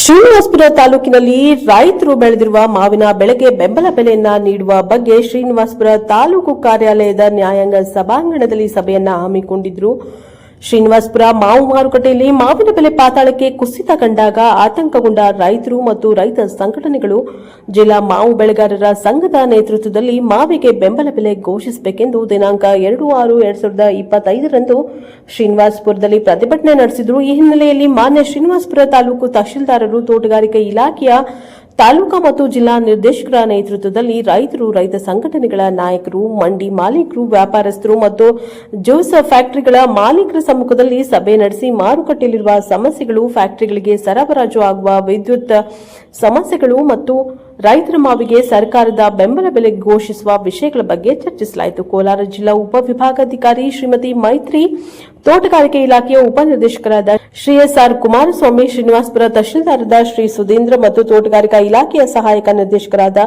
ಶ್ರೀನಿವಾಸಪುರ ತಾಲೂಕಿನಲ್ಲಿ ರೈತರು ಬೆಳೆದಿರುವ ಮಾವಿನ ಬೆಳೆಗೆ ಬೆಂಬಲ ಬೆಲೆಯನ್ನ ನೀಡುವ ಬಗ್ಗೆ ಶ್ರೀನಿವಾಸಪುರ ತಾಲೂಕು ಕಾರ್ಯಾಲಯದ ನ್ಯಾಯಾಂಗ ಸಭಾಂಗಣದಲ್ಲಿ ಸಭೆಯನ್ನ ಹಮ್ಮಿಕೊಂಡಿದ್ರು. ಶ್ರೀನಿವಾಸಪುರ ಮಾವು ಮಾರುಕಟ್ಟೆಯಲ್ಲಿ ಮಾವಿನ ಬೆಲೆ ಪಾತಾಳಕ್ಕೆ ಕುಸಿತ ಕಂಡಾಗ ಆತಂಕಗೊಂಡ ರೈತರು ಮತ್ತು ರೈತ ಸಂಘಟನೆಗಳು ಜಿಲ್ಲಾ ಮಾವು ಬೆಳೆಗಾರರ ಸಂಘದ ನೇತೃತ್ವದಲ್ಲಿ ಮಾವಿಗೆ ಬೆಂಬಲ ಬೆಲೆ ಘೋಷಿಸಬೇಕೆಂದು ದಿನಾಂಕ ಎರಡು ಆರು ಎರಡ್ ಸಾವಿರದ ಇಪ್ಪತ್ತೈದರಂದು ಶ್ರೀನಿವಾಸಪುರದಲ್ಲಿ ಪ್ರತಿಭಟನೆ ನಡೆಸಿದ್ರು. ಈ ಹಿನ್ನೆಲೆಯಲ್ಲಿ ಮಾನ್ಯ ಶ್ರೀನಿವಾಸಪುರ ತಾಲೂಕು ತಹಶೀಲ್ದಾರರು, ತೋಟಗಾರಿಕೆ ಇಲಾಖೆಯ ತಾಲೂಕಾ ಮತ್ತು ಜಿಲ್ಲಾ ನಿರ್ದೇಶಕರ ನೇತೃತ್ವದಲ್ಲಿ ರೈತರು, ರೈತ ಸಂಘಟನೆಗಳ ನಾಯಕರು, ಮಂಡಿ ಮಾಲೀಕರು, ವ್ಯಾಪಾರಸ್ಥರು ಮತ್ತು ಜ್ಯೂಸ್ ಫ್ಯಾಕ್ಟರಿಗಳ ಮಾಲೀಕರ ಸಮ್ಮುಖದಲ್ಲಿ ಸಭೆ ನಡೆಸಿ ಮಾರುಕಟ್ಟೆಯಲ್ಲಿರುವ ಸಮಸ್ಯೆಗಳು, ಫ್ಯಾಕ್ಟರಿಗಳಿಗೆ ಸರಬರಾಜು ಆಗುವ ವಿದ್ಯುತ್ ಸಮಸ್ಯೆಗಳು ಮತ್ತು ರೈತರ ಮಾವಿಗೆ ಸರ್ಕಾರದ ಬೆಂಬಲ ಬೆಲೆ ಘೋಷಿಸುವ ವಿಷಯಗಳ ಬಗ್ಗೆ ಚರ್ಚಿಸಲಾಯಿತು. ಕೋಲಾರ ಜಿಲ್ಲಾ ಉಪವಿಭಾಗಾಧಿಕಾರಿ ಶ್ರೀಮತಿ ಮೈತ್ರಿ, ತೋಟಗಾರಿಕೆ ಇಲಾಖೆಯ ಉಪನಿರ್ದೇಶಕರಾದ ಶ್ರೀ ಎಸ್ ಆರ್ ಕುಮಾರಸ್ವಾಮಿ, ಶ್ರೀನಿವಾಸಪುರ ತಹಶೀಲ್ದಾರದ ಶ್ರೀ ಸುಧೀಂದ್ರ ಮತ್ತು ತೋಟಗಾರಿಕಾ ಇಲಾಖೆಯ ಸಹಾಯಕ ನಿರ್ದೇಶಕರಾದ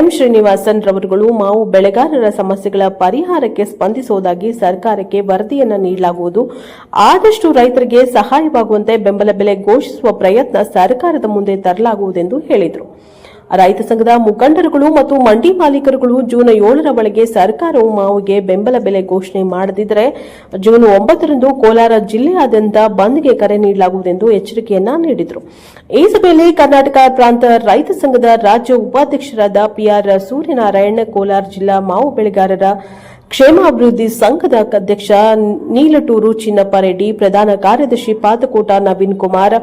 ಎಂ ಶ್ರೀನಿವಾಸನ್ ರವರುಗಳು ಮಾವು ಬೆಳೆಗಾರರ ಸಮಸ್ಯೆಗಳ ಪರಿಹಾರಕ್ಕೆ ಸ್ಪಂದಿಸುವುದಾಗಿ ಸರ್ಕಾರಕ್ಕೆ ವರದಿಯನ್ನು ನೀಡಲಾಗುವುದು. ಆದಷ್ಟು ರೈತರಿಗೆ ಸಹಾಯವಾಗುವಂತೆ ಬೆಂಬಲ ಬೆಲೆ ಘೋಷಿಸುವ ಪ್ರಯತ್ನ ಸರ್ಕಾರದ ಮುಂದೆ ತರಲಾಗುವುದೆಂದು ಹೇಳಿದರು. ರೈತ ಸಂಘದ ಮುಖಂಡರುಗಳು ಮತ್ತು ಮಂಡಿ ಮಾಲೀಕರುಗಳು ಜೂನ್ ಏಳರ ಒಳಗೆ ಸರ್ಕಾರವು ಮಾವಿಗೆ ಬೆಂಬಲ ಬೆಲೆ ಘೋಷಣೆ ಮಾಡದಿದ್ದರೆ ಜೂನ್ ಒಂಬತ್ತರಂದು ಕೋಲಾರ ಜಿಲ್ಲೆಯಾದ್ಯಂತ ಬಂದ್ಗೆ ಕರೆ ನೀಡಲಾಗುವುದೆಂದು ಎಚ್ಚರಿಕೆಯನ್ನ ನೀಡಿದರು. ಈ ಸಭೆಯಲ್ಲಿ ಕರ್ನಾಟಕ ಪ್ರಾಂತ ರೈತ ಸಂಘದ ರಾಜ್ಯ ಉಪಾಧ್ಯಕ್ಷರಾದ ಪಿಆರ್ ಸೂರ್ಯನಾರಾಯಣ್, ಕೋಲಾರ ಜಿಲ್ಲಾ ಮಾವು ಬೆಳೆಗಾರರ ಕ್ಷೇಮಾಭಿವೃದ್ಧಿ ಸಂಘದ ಅಧ್ಯಕ್ಷ ನೀಲಟೂರು ಚಿನ್ನಪ್ಪ ರೆಡ್ಡಿ, ಪ್ರಧಾನ ಕಾರ್ಯದರ್ಶಿ ಪಾತಕೋಟ ನವೀನ್ ಕುಮಾರ್,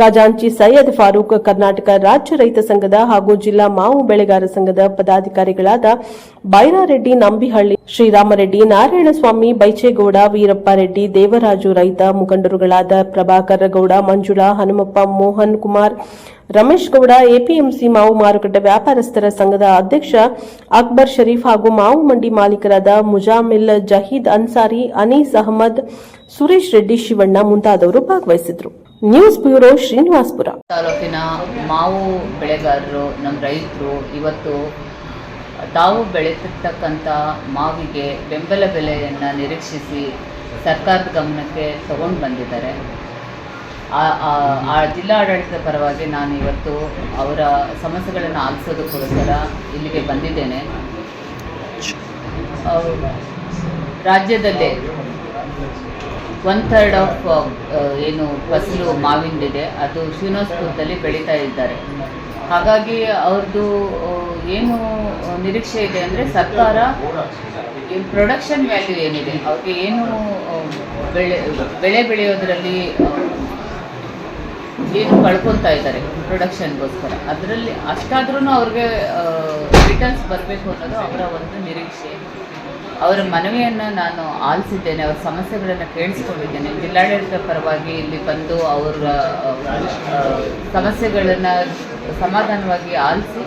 ಖಜಾಂಚಿ ಸೈಯದ್ ಫಾರೂಕ್, ಕರ್ನಾಟಕ ರಾಜ್ಯ ರೈತ ಸಂಘದ ಹಾಗೂ ಜಿಲ್ಲಾ ಮಾವು ಬೆಳೆಗಾರ ಸಂಘದ ಪದಾಧಿಕಾರಿಗಳಾದ ಬೈರಾರೆಡ್ಡಿ, ನಂಬಿಹಳ್ಳಿ, ಶ್ರೀರಾಮರೆಡ್ಡಿ, ನಾರಾಯಣಸ್ವಾಮಿ, ಬೈಚೇಗೌಡ, ವೀರಪ್ಪ ರೆಡ್ಡಿ, ದೇವರಾಜು ರೈತ ಮುಖಂಡರುಗಳಾದ ಪ್ರಭಾಕರ ಗೌಡ, ಮಂಜುಳಾ, ಹನುಮಪ್ಪ ಮೋಹನ್ ಕುಮಾರ್ ರಮೇಶ್ ಗೌಡ, ಎಪಿಎಂಸಿ ಮಾವು ಮಾರುಕಟ್ಟೆ ವ್ಯಾಪಾರಸ್ಥರ ಸಂಘದ ಅಧ್ಯಕ್ಷ ಅಕ್ಬರ್ ಶರೀಫ್ ಹಾಗೂ ಮಾವು ಮಂಡಿ ಮಾಲೀಕರಾದ ಮುಜಾಮಿಲ್ ಜಹೀದ್ ಅನ್ಸಾರಿ, ಅನೀಸ್ ಅಹಮದ್, ಸುರೇಶ್ ರೆಡ್ಡಿ, ಶಿವಣ್ಣ ಮುಂತಾದವರು ಭಾಗವಹಿಸಿದ್ರು. News bureau Srinivaspur. ತಾಲೂಕಿನ ಮಾವು ಬೆಳೆಗಾರರು ನಮ್ಮ ರೈತರು ಇವತ್ತು ತಾವು ಬೆಳೆತಿರ್ತಕ್ಕಂಥ ಮಾವಿಗೆ ಬೆಂಬಲ ಬೆಲೆಯನ್ನು ನಿರೀಕ್ಷಿಸಿ ಸರ್ಕಾರದ ಗಮನಕ್ಕೆ ತಗೊಂಡು ಬಂದಿದ್ದಾರೆ. ಆ- ಜಿಲ್ಲಾಡಳಿತದ ಪರವಾಗಿ ನಾನು ಇವತ್ತು ಅವರ ಸಮಸ್ಯೆಗಳನ್ನು ಆಲಿಸೋದಕ್ಕೋಸ್ಕರ ಇಲ್ಲಿಗೆ ಬಂದಿದ್ದೇನೆ. ರಾಜ್ಯದಲ್ಲೇ ಒನ್ ಥರ್ಡ್ ಆಫ್ ಏನು ಫಸಲು ಮಾವಿಂದಿದೆ. ಅದು ಶಿವನಸ್ಪುರದಲ್ಲಿ ಬೆಳೀತಾ ಇದ್ದಾರೆ. ಹಾಗಾಗಿ ಅವ್ರದ್ದು ಏನು ನಿರೀಕ್ಷೆ ಇದೆ ಅಂದರೆ ಸರ್ಕಾರ ಪ್ರೊಡಕ್ಷನ್ ವ್ಯಾಲ್ಯೂ ಏನಿದೆ, ಅವ್ರಿಗೆ ಏನು ಬೆಳೆ ಬೆಳೆ ಬೆಳೆಯೋದರಲ್ಲಿ ಏನು ಕಳ್ಕೊತಾ ಇದ್ದಾರೆ ಪ್ರೊಡಕ್ಷನ್ಗೋಸ್ಕರ ಅದರಲ್ಲಿ ಅಷ್ಟಾದ್ರೂ ಅವ್ರಿಗೆ ರಿಟರ್ನ್ಸ್ ಬರಬೇಕು ಅನ್ನೋದು ಅವರ ಒಂದು ನಿರೀಕ್ಷೆ. ಅವರ ಮನವಿಯನ್ನು ನಾನು ಆಲಿಸಿದ್ದೇನೆ, ಅವರ ಸಮಸ್ಯೆಗಳನ್ನು ಕೇಳಿಸ್ಕೊಂಡಿದ್ದೇನೆ. ಜಿಲ್ಲಾಡಳಿತ ಪರವಾಗಿ ಇಲ್ಲಿ ಬಂದು ಅವರ ಸಮಸ್ಯೆಗಳನ್ನು ಸಮಾಧಾನವಾಗಿ ಆಲಿಸಿ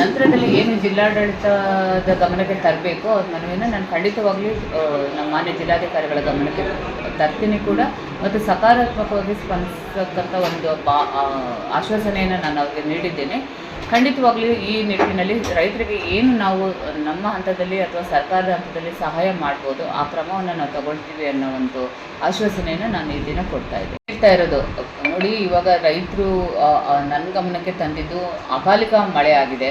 ನಂತರದಲ್ಲಿ ಏನು ಜಿಲ್ಲಾಡಳಿತದ ಗಮನಕ್ಕೆ ತರಬೇಕು ಅವ್ರ ಮನವಿಯನ್ನು ನಾನು ಖಂಡಿತವಾಗ್ಲೂ ನಮ್ಮ ಮಾನ್ಯ ಜಿಲ್ಲಾಧಿಕಾರಿಗಳ ಗಮನಕ್ಕೆ ತರ್ತೀನಿ ಕೂಡ. ಮತ್ತು ಸಕಾರಾತ್ಮಕವಾಗಿ ಸ್ಪಂದಿಸತಕ್ಕಂಥ ಒಂದು ಬಾ ಆಶ್ವಾಸನೆಯನ್ನು ನಾನು ಅವ್ರಿಗೆ ನೀಡಿದ್ದೇನೆ. ಖಂಡಿತವಾಗ್ಲೂ ಈ ನಿಟ್ಟಿನಲ್ಲಿ ರೈತರಿಗೆ ಏನು ನಾವು ನಮ್ಮ ಹಂತದಲ್ಲಿ ಅಥವಾ ಸರ್ಕಾರದ ಹಂತದಲ್ಲಿ ಸಹಾಯ ಮಾಡ್ಬೋದು, ಆ ಕ್ರಮವನ್ನು ನಾವು ತಗೊಳ್ತೀವಿ ಅನ್ನೋ ಒಂದು ಆಶ್ವಾಸನೆಯನ್ನು ನಾನು ಈ ದಿನ ಕೊಡ್ತಾ ಇದ್ದೆ ಹೇಳ್ತಾ ಇರೋದು. ನೋಡಿ, ಇವಾಗ ರೈತರು ನನ್ನ ಗಮನಕ್ಕೆ ತಂದಿದ್ದು ಅಕಾಲಿಕ ಮಳೆ ಆಗಿದೆ.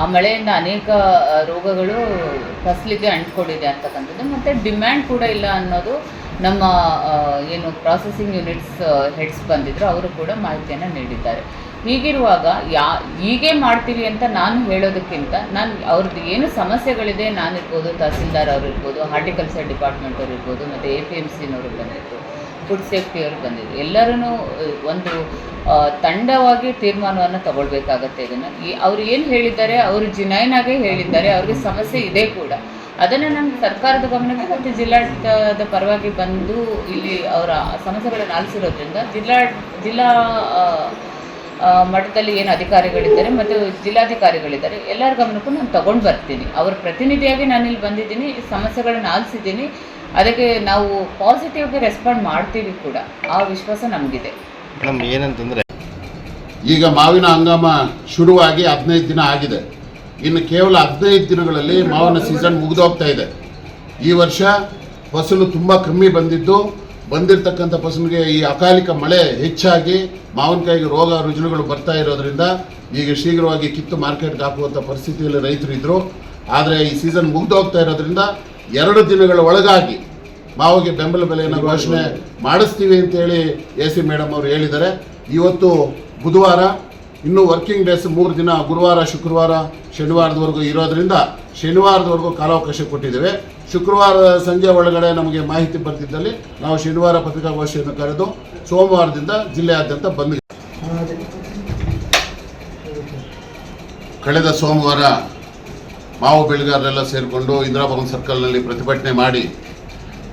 ಆ ಮಳೆಯಿಂದ ಅನೇಕ ರೋಗಗಳು ಫಸಲಿಗೆ ಅಂಟ್ಕೊಂಡಿದೆ ಅಂತಕ್ಕಂಥದ್ದು. ಮತ್ತು ಡಿಮ್ಯಾಂಡ್ ಕೂಡ ಇಲ್ಲ ಅನ್ನೋದು ನಮ್ಮ ಏನು ಪ್ರಾಸೆಸಿಂಗ್ ಯೂನಿಟ್ಸ್ ಹೆಡ್ಸ್ ಬಂದಿದ್ರು. ಅವರು ಕೂಡ ಮಾಹಿತಿಯನ್ನು ನೀಡಿದ್ದಾರೆ. ಹೀಗಿರುವಾಗ ಯಾ, ಹೀಗೆ ಮಾಡ್ತೀವಿ ಅಂತ ನಾನು ಹೇಳೋದಕ್ಕಿಂತ ನಾನು ಅವ್ರದ್ದು ಏನು ಸಮಸ್ಯೆಗಳಿದೆ ನಾನಿರ್ಬೋದು, ತಹಸೀಲ್ದಾರ್ ಅವರು ಇರ್ಬೋದು ಹಾರ್ಟಿಕಲ್ಚರ್ ಡಿಪಾರ್ಟ್ಮೆಂಟ್ ಅವ್ರು ಇರ್ಬೋದು ಮತ್ತು ಎ ಪಿ ಎಂ ಸಿನವರು ಬಂದಿದ್ರು. ಫುಡ್ ಸೇಫ್ಟಿಯವರು ಬಂದಿದೆ ಎಲ್ಲರೂ ಒಂದು ತಂಡವಾಗಿ ತೀರ್ಮಾನವನ್ನು ತಗೊಳ್ಬೇಕಾಗತ್ತೆ ಇದನ್ನು. ಈ ಅವ್ರು ಏನು ಹೇಳಿದ್ದಾರೆ, ಅವರು ಜಿನೈನಾಗೆ ಹೇಳಿದ್ದಾರೆ, ಅವ್ರಿಗೆ ಸಮಸ್ಯೆ ಇದೆ ಕೂಡ. ಅದನ್ನು ನಮ್ಮ ಸರ್ಕಾರದ ಗಮನಕ್ಕೆ ಮತ್ತು ಜಿಲ್ಲಾಡಳಿತದ ಪರವಾಗಿ ಬಂದು ಇಲ್ಲಿ ಅವರ ಸಮಸ್ಯೆಗಳನ್ನು ಆಲಿಸಿರೋದ್ರಿಂದ ಜಿಲ್ಲಾ ಜಿಲ್ಲಾ ಮಟ್ಟದಲ್ಲಿ ಏನು ಅಧಿಕಾರಿಗಳಿದ್ದಾರೆ ಮತ್ತು ಜಿಲ್ಲಾಧಿಕಾರಿಗಳಿದ್ದಾರೆ, ಎಲ್ಲರ ಗಮನಕ್ಕೂ ನಾನು ತಗೊಂಡು ಬರ್ತೀನಿ. ಅವರ ಪ್ರತಿನಿಧಿಯಾಗಿ ನಾನು ಇಲ್ಲಿ ಬಂದಿದ್ದೀನಿ ಸಮಸ್ಯೆಗಳನ್ನು ಆಲಿಸಿದ್ದೀನಿ. ಅದಕ್ಕೆ ನಾವು ಪಾಸಿಟಿವ್ಗೆ ರೆಸ್ಪಾಂಡ್ ಮಾಡ್ತೀವಿ ಕೂಡ. ಆ ವಿಶ್ವಾಸ ನಮಗಿದೆ. ಮೇಡಮ್ ಏನಂತಂದ್ರೆ ಈಗ ಮಾವಿನ ಹಂಗಾಮ ಶುರುವಾಗಿ ಹದಿನೈದು ದಿನ ಆಗಿದೆ. ಇನ್ನು ಕೇವಲ ಹದಿನೈದು ದಿನಗಳಲ್ಲಿ ಮಾವಿನ ಸೀಸನ್ ಮುಗಿದೋಗ್ತಾ ಇದೆ. ಈ ವರ್ಷ ಫಸಲು ತುಂಬ ಕಮ್ಮಿ ಬಂದಿದ್ದು ಬಂದಿರತಕ್ಕಂಥ ಫಸಲಿಗೆ ಈ ಅಕಾಲಿಕ ಮಳೆ ಹೆಚ್ಚಾಗಿ ಮಾವಿನಕಾಯಿಗೆ ರೋಗ ರುಜಿನಗಳು ಬರ್ತಾ ಇರೋದ್ರಿಂದ ಈಗ ಶೀಘ್ರವಾಗಿ ಕಿತ್ತು ಮಾರ್ಕೆಟ್ಗೆ ಹಾಕುವಂಥ ಪರಿಸ್ಥಿತಿಯಲ್ಲಿ ರೈತರು ಇದ್ದರು ಆದರೆ ಈ ಸೀಸನ್ ಮುಗ್ದೋಗ್ತಾ ಇರೋದ್ರಿಂದ ಎರಡು ದಿನಗಳ ಒಳಗಾಗಿ ಮಾವಿಗೆ ಬೆಂಬಲ ಬೆಲೆಯನ್ನು ಘೋಷಣೆ ಮಾಡಿಸ್ತೀವಿ ಅಂತೇಳಿ ಎ ಸಿ ಮೇಡಮ್ ಅವರು ಹೇಳಿದ್ದಾರೆ. ಇವತ್ತು ಬುಧವಾರ ಇನ್ನೂ ವರ್ಕಿಂಗ್ ಡೇಸ್ ಮೂರು ದಿನ ಗುರುವಾರ ಶುಕ್ರವಾರ ಶನಿವಾರದವರೆಗೂ ಇರೋದ್ರಿಂದ ಶನಿವಾರದವರೆಗೂ ಕಾಲಾವಕಾಶ ಕೊಟ್ಟಿದ್ದೇವೆ. ಶುಕ್ರವಾರ ಸಂಜೆ ಒಳಗಡೆ ನಮಗೆ ಮಾಹಿತಿ ಬರ್ತಿದ್ದಲ್ಲಿ ನಾವು ಶನಿವಾರ ಪತ್ರಿಕಾಗೋಷ್ಠಿಯನ್ನು ಕರೆದು ಸೋಮವಾರದಿಂದ ಜಿಲ್ಲೆಯಾದ್ಯಂತ ಬಂದ್ ಕಳೆದ ಸೋಮವಾರ ಮಾವು ಬೆಳೆಗಾರರೆಲ್ಲ ಸೇರಿಕೊಂಡು ಇಂದಿರಾಭವನ್ ಸರ್ಕಲ್ನಲ್ಲಿ ಪ್ರತಿಭಟನೆ ಮಾಡಿ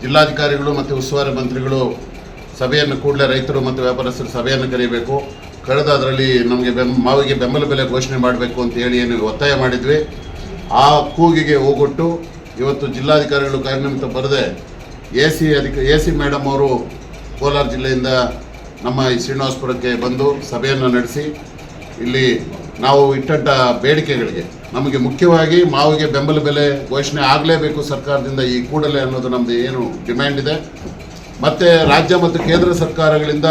ಜಿಲ್ಲಾಧಿಕಾರಿಗಳು ಮತ್ತು ಉಸ್ತುವಾರಿ ಮಂತ್ರಿಗಳು ಸಭೆಯನ್ನು ಕೂಡಲೇ ರೈತರು ಮತ್ತು ವ್ಯಾಪಾರಸ್ಥರು ಸಭೆಯನ್ನು ಕರೀಬೇಕು ಕಳೆದ ಅದರಲ್ಲಿ ನಮಗೆ ಬೆಂ, ಮಾವಿಗೆ ಬೆಂಬಲ ಬೆಲೆ ಘೋಷಣೆ ಮಾಡಬೇಕು ಅಂತ ಹೇಳಿ ಏನು ಒತ್ತಾಯ ಮಾಡಿದ್ವಿ. ಆ ಕೂಗಿಗೆ ಹೋಗೊಟ್ಟು ಇವತ್ತು ಜಿಲ್ಲಾಧಿಕಾರಿಗಳು ಕಾರ್ಯನಿಮಿತ್ತ ಬರದೆ ಎ ಸಿ ಅಧಿಕ, ಎ ಸಿ ಮೇಡಮ್ ಅವರು ಕೋಲಾರ ಜಿಲ್ಲೆಯಿಂದ ನಮ್ಮ ಈ ಶ್ರೀನಿವಾಸಪುರಕ್ಕೆ ಬಂದು ಸಭೆಯನ್ನು ನಡೆಸಿ ಇಲ್ಲಿ ನಾವು ಇಟ್ಟಂಥ ಬೇಡಿಕೆಗಳಿಗೆ ನಮಗೆ ಮುಖ್ಯವಾಗಿ ಮಾವಿಗೆ ಬೆಂಬಲ ಬೆಲೆ ಘೋಷಣೆ ಆಗಲೇಬೇಕು ಸರ್ಕಾರದಿಂದ ಈ ಕೂಡಲೇ ಅನ್ನೋದು ನಮ್ಮದು ಏನು ಡಿಮ್ಯಾಂಡ್ ಇದೆ. ಮತ್ತು ರಾಜ್ಯ ಮತ್ತು ಕೇಂದ್ರ ಸರ್ಕಾರಗಳಿಂದ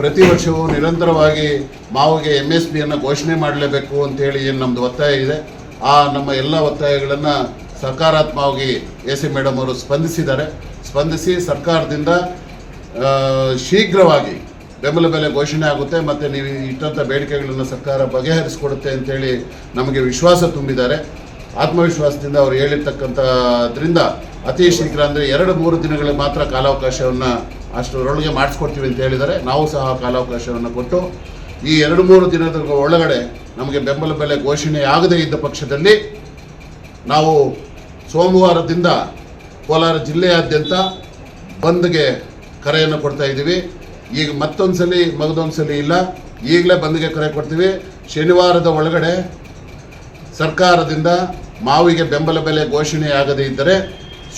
ಪ್ರತಿ ವರ್ಷವೂ ನಿರಂತರವಾಗಿ ಮಾವಿಗೆ ಎಂ ಎಸ್ ಪಿಯನ್ನು ಘೋಷಣೆ ಮಾಡಲೇಬೇಕು ಅಂತೇಳಿ ಏನು ನಮ್ಮದು ಒತ್ತಾಯ ಇದೆ. ಆ ನಮ್ಮ ಎಲ್ಲ ಒತ್ತಾಯಗಳನ್ನು ಸಕಾರಾತ್ಮಕವಾಗಿ ಎ ಸಿ ಮೇಡಮ್ ಅವರು ಸ್ಪಂದಿಸಿದ್ದಾರೆ. ಸ್ಪಂದಿಸಿ ಸರ್ಕಾರದಿಂದ ಶೀಘ್ರವಾಗಿ ಬೆಂಬಲ ಬೆಲೆ ಘೋಷಣೆ ಆಗುತ್ತೆ, ಮತ್ತು ನೀವು ಇಟ್ಟಂಥ ಬೇಡಿಕೆಗಳನ್ನು ಸರ್ಕಾರ ಬಗೆಹರಿಸಿಕೊಡುತ್ತೆ ಅಂತೇಳಿ ನಮಗೆ ವಿಶ್ವಾಸ ತುಂಬಿದ್ದಾರೆ. ಆತ್ಮವಿಶ್ವಾಸದಿಂದ ಅವರು ಹೇಳಿರ್ತಕ್ಕಂಥದ್ರಿಂದ ಅತಿ ಶೀಘ್ರ ಅಂದರೆ ಎರಡು ಮೂರು ದಿನಗಳ ಮಾತ್ರ ಕಾಲಾವಕಾಶವನ್ನು ಅಷ್ಟರೊಳಗೆ ಮಾಡಿಸ್ಕೊಡ್ತೀವಿ ಅಂತ ಹೇಳಿದ್ದಾರೆ. ನಾವು ಸಹ ಕಾಲಾವಕಾಶವನ್ನು ಕೊಟ್ಟು ಈ ಎರಡು ಮೂರು ದಿನದ ಒಳಗಡೆ ನಮಗೆ ಬೆಂಬಲ ಬೆಲೆ ಘೋಷಣೆ ಆಗದೇ ಇದ್ದ ಪಕ್ಷದಲ್ಲಿ ನಾವು ಸೋಮವಾರದಿಂದ ಕೋಲಾರ ಜಿಲ್ಲೆಯಾದ್ಯಂತ ಬಂದ್ಗೆ ಕರೆಯನ್ನು ಕೊಡ್ತಾ ಇದ್ದೀವಿ. ಈಗ ಮತ್ತೊಂದು ಮಗದೊಂದ್ಸಲಿ ಮಗದೊಂದು ಸಲ ಇಲ್ಲ. ಈಗಲೇ ಬಂದ್ಗೆ ಕರೆ ಕೊಡ್ತೀವಿ. ಶನಿವಾರದ ಒಳಗಡೆ ಸರ್ಕಾರದಿಂದ ಮಾವಿಗೆ ಬೆಂಬಲ ಬೆಲೆ ಘೋಷಣೆಯಾಗದೇ ಇದ್ದರೆ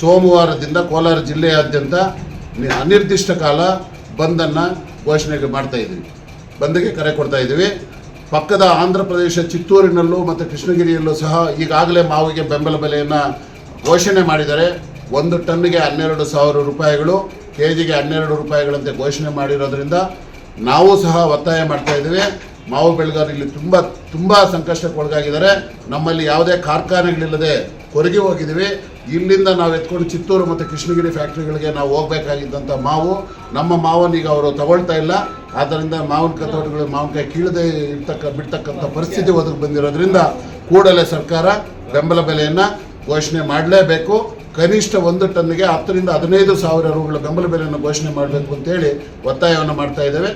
ಸೋಮವಾರದಿಂದ ಕೋಲಾರ ಜಿಲ್ಲೆಯಾದ್ಯಂತ ಅನಿರ್ದಿಷ್ಟ ಕಾಲ ಬಂದನ್ನು ಘೋಷಣೆ ಮಾಡ್ತಾ ಇದ್ದೀವಿ. ಬಂದ್ಗೆ ಕರೆ ಕೊಡ್ತಾ ಇದ್ದೀವಿ. ಪಕ್ಕದ ಆಂಧ್ರ ಪ್ರದೇಶ, ಚಿತ್ತೂರಿನಲ್ಲೂ ಮತ್ತು ಕೃಷ್ಣಗಿರಿಯಲ್ಲೂ ಸಹ ಈಗಾಗಲೇ ಮಾವಿಗೆ ಬೆಂಬಲ ಬೆಲೆಯನ್ನು ಘೋಷಣೆ ಮಾಡಿದ್ದಾರೆ. ಒಂದು ಟನ್ನಿಗೆ ಹನ್ನೆರಡು ಸಾವಿರ ರೂಪಾಯಿಗಳು ಕೆ ಜಿಗೆ ಹನ್ನೆರಡು ರೂಪಾಯಿಗಳಂತೆ ಘೋಷಣೆ ಮಾಡಿರೋದ್ರಿಂದ ನಾವು ಸಹ ಒತ್ತಾಯ ಮಾಡ್ತಾ ಇದ್ದೀವಿ. ಮಾವು ಬೆಳೆಗಾರರು ಇಲ್ಲಿ ತುಂಬ ತುಂಬ ಸಂಕಷ್ಟಕ್ಕೆ ಒಳಗಾಗಿದ್ದಾರೆ ನಮ್ಮಲ್ಲಿ ಯಾವುದೇ ಕಾರ್ಖಾನೆಗಳಿಲ್ಲದೆ ಕೊರಗಿ ಹೋಗಿದ್ದೀವಿ. ಇಲ್ಲಿಂದ ನಾವು ಎತ್ಕೊಂಡು ಚಿತ್ತೂರು ಮತ್ತು ಕೃಷ್ಣಗಿರಿ ಫ್ಯಾಕ್ಟ್ರಿಗಳಿಗೆ ನಾವು ಹೋಗಬೇಕಾಗಿದ್ದಂಥ ಮಾವು, ನಮ್ಮ ಮಾವನ್ನು ಈಗ ಅವರು ತಗೊಳ್ತಾ ಇಲ್ಲ. ಆದ್ದರಿಂದ ಮಾವಿನ ಕತೋಟಿಗಳು ಮಾವಿನಕಾಯಿ ಕೀಳದೆ ಇರ್ತಕ್ಕ, ಬಿಡ್ತಕ್ಕಂಥ ಪರಿಸ್ಥಿತಿ ಒದಗಿ ಬಂದಿರೋದ್ರಿಂದ ಕೂಡಲೇ ಸರ್ಕಾರ ಬೆಂಬಲ ಬೆಲೆಯನ್ನು ಘೋಷಣೆ ಮಾಡಲೇಬೇಕು. ಕನಿಷ್ಠ ಒಂದು ಟನ್ಗೆ ಹತ್ತರಿಂದ ಹದಿನೈದು ಸಾವಿರ ರೂಗಳ ಬೆಂಬಲ ಬೆಲೆಯನ್ನು ಘೋಷಣೆ ಮಾಡಬೇಕು ಅಂತೇಳಿ ಒತ್ತಾಯವನ್ನು ಮಾಡ್ತಾ ಇದ್ದೇವೆ.